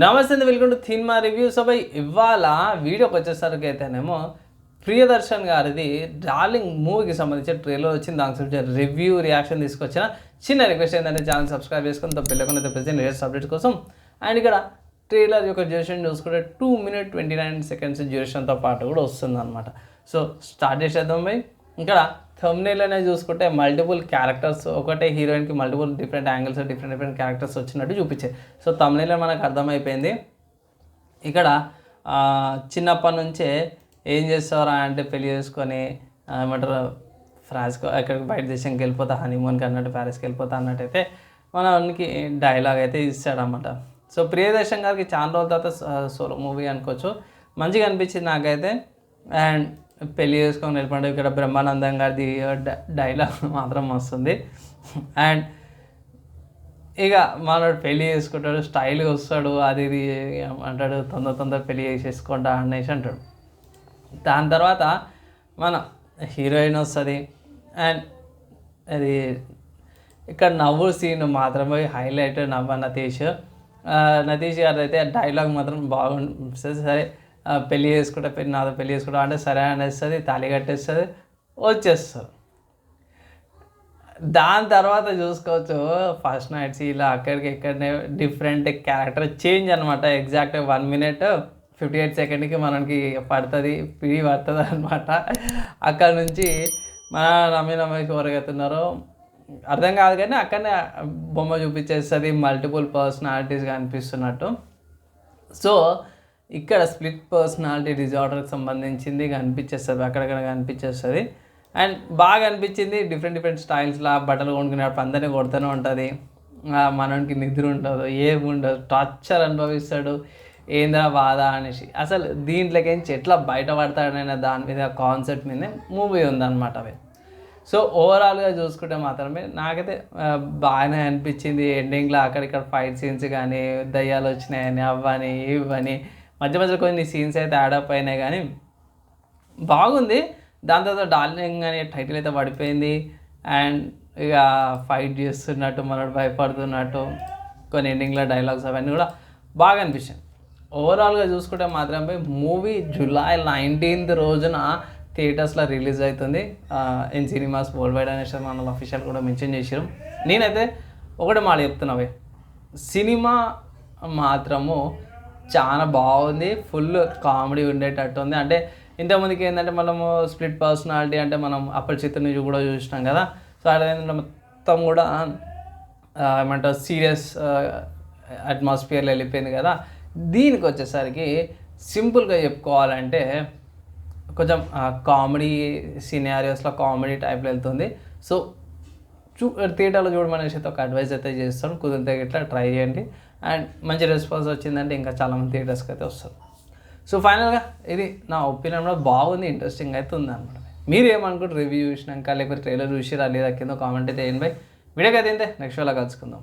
నమస్తే అండి welcome to cinema review. So ఇవాళ వీడియోకి వచ్చేసరికి అయితేనేమో ప్రియదర్శన్ గారిది డార్లింగ్ మూవీకి సంబంధించిన ట్రైలర్ వచ్చింది. దానికి సంబంధించిన రివ్యూ రియాక్షన్ తీసుకొచ్చిన చిన్న రిక్వెస్ట్ ఏంటంటే ఛానల్ సబ్స్క్రైబ్ చేసుకుని తో పిల్లకొని లేటెస్ట్ అప్డేట్ కోసం. అండ్ ఇక్కడ ట్రైలర్ యొక్క డ్యూరేషన్ చూసుకుంటే two minute twenty nine seconds డ్యూరేషన్తో పాటు కూడా వస్తుంది అనమాట సో స్టార్ట్ చేసేద్దాం బై. ఇక్కడ థంబ్నైల్ అనేది చూసుకుంటే మల్టిపుల్ క్యారెక్టర్స్ ఒకటే హీరోయిన్కి multiple different angles different different characters వచ్చినట్టు చూపించాయి సో థమ్నేల్ మనకు అర్థమైపోయింది. ఇక్కడ చిన్నప్పటి నుంచే ఏం చేస్తారా అంటే పెళ్ళి చేసుకొని ఏమంటారు ఫ్రాన్స్కి ఎక్కడికి బయట దేశంకి వెళ్ళిపోతా హనీమూన్కి అన్నట్టు ప్యారిస్కి వెళ్ళిపోతా అన్నట్టయితే మనకి డైలాగ్ అయితే ఇస్తాడనమాట సో ప్రియదర్శన్ గారికి చాలా రోజుల తర్వాత సోలో మూవీ అనుకోవచ్చు. మంచిగా అనిపించింది నాకైతే. అండ్ పెళ్ళి చేసుకొని వెళ్ళిపోండి ఇక్కడ బ్రహ్మానందం గారిది డైలాగ్ మాత్రం వస్తుంది. అండ్ ఇక మనోడు పెళ్ళి చేసుకుంటాడు స్టైల్గా వస్తాడు అది ఇది అంటాడు తొందర తొందర పెళ్ళి చేసేసుకుంటా అనేసి అంటాడు. దాని తర్వాత మన హీరోయిన్ వస్తుంది. అండ్ అది ఇక్కడ నవ్వు సీన్ మాత్రమే హైలైట్ నవ్వ నతీష్. నతీష్ గారు అయితే డైలాగ్ మాత్రం బాగుంటుంది సరే. పెళ్ళి చేసుకుంటా పెళ్ళి నాతో పెళ్ళి చేసుకుంటా అంటే సరే అనేస్తుంది తాళి కట్టేస్తుంది వచ్చేస్తారు దాని తర్వాత చూసుకోవచ్చు ఫస్ట్ నైట్స్ ఇలా అక్కడికి ఇక్కడనే డిఫరెంట్ క్యారెక్టర్ చేంజ్ అనమాట exact one minute fifty eight సెకండ్కి మనకి పడుతుంది పిడి పడుతుంది అనమాట అక్కడ నుంచి మన రమ్య రమేష్ ఎవరికైతున్నారో అర్థం కాదు కానీ అక్కడనే బొమ్మ చూపించేస్తుంది మల్టిపుల్ పర్సనాలిటీస్ కనిపిస్తున్నట్టు సో ఇక్కడ స్ప్లిట్ పర్సనాలిటీ డిజార్డర్కి సంబంధించింది కనిపించేస్తుంది అక్కడక్కడ కనిపించేస్తుంది. అండ్ బాగా అనిపించింది డిఫరెంట్ డిఫరెంట్ స్టైల్స్లో బట్టలు కొనుక్కునేటప్పుడు అందరినీ కొడుతూనే ఉంటుంది. మనకి నిద్ర ఉండదు ఏమి ఉండదు టార్చర్ అనుభవిస్తాడు ఏందా బాధ అనేసి. అసలు దీంట్లోకించి ఎట్లా బయటపడతాడనే దాని మీద కాన్సెప్ట్ మీదే మూవీ ఉందన్నమాట అవి సో ఓవరాల్గా చూసుకుంటే మాత్రమే నాకైతే బాగానే అనిపించింది. ఎండింగ్లో అక్కడిక్కడ ఫైట్ సీన్స్ కానీ దయ్యాలు వచ్చినాయని అవ్వని ఇవ్వని మధ్య మధ్యలో కొన్ని సీన్స్ అయితే యాడప్ అయినాయి కానీ బాగుంది. దాని తర్వాత డార్లింగ్ అనే టైటిల్ అయితే పడిపోయింది. అండ్ ఇక ఫైట్ చేస్తున్నట్టు మనోడు భయపడుతున్నట్టు కొన్ని ఎండింగ్లో డైలాగ్స్ అవన్నీ కూడా బాగా అనిపించాయి. ఓవరాల్గా చూసుకుంటే మాత్రమే మూవీ జూలై నైన్టీన్త్ రోజున థియేటర్స్లో రిలీజ్ అవుతుంది. ఇన్ సినిమాస్ వరల్డ్ వైడ్ అనేసి మన అఫీషియల్ కూడా మెన్షన్ చేసారు నేనైతే ఒకటే మాట చెప్తున్నావే సినిమా మాత్రము చాలా బాగుంది. ఫుల్ కామెడీ ఉండేటట్టు ఉంది. అంటే ఇంతకుముందుకి ఏంటంటే మనము స్ప్లిట్ పర్సనాలిటీ అంటే మనం అపరిచిత నుంచి కూడా చూసినాం కదా. సో అదేంటంటే మొత్తం కూడా ఏమంటారు సీరియస్ అట్మాస్ఫియర్లో వెళ్ళిపోయింది కదా. దీనికి వచ్చేసరికి సింపుల్గా చెప్పుకోవాలంటే కొంచెం కామెడీ సినారియోస్లో కామెడీ టైప్లో వెళ్తుంది. సో చూ థియేటర్లో చూడమనేసి అయితే ఒక అడ్వైజ్ అయితే చేస్తాను. కుదిరితే ఇట్లా ట్రై చేయండి. అండ్ మంచి రెస్పాన్స్ వచ్చిందంటే ఇంకా చాలామంది థియేటర్స్కి అయితే వస్తారు. సో ఫైనల్గా ఇది నా ఒపీనియన్ కూడా బాగుంది ఇంట్రెస్టింగ్ అయితే ఉంది అనమాట. మీరు ఏమనుకుంటారు? రివ్యూ చూసినాక లేకపోతే ట్రైలర్ చూసిరా లేదా కింద కామెంట్ అయితే వేయండి బై. వీడియోకి అయితే నెక్స్ట్ వాళ్ళ కలుసుకుందాం.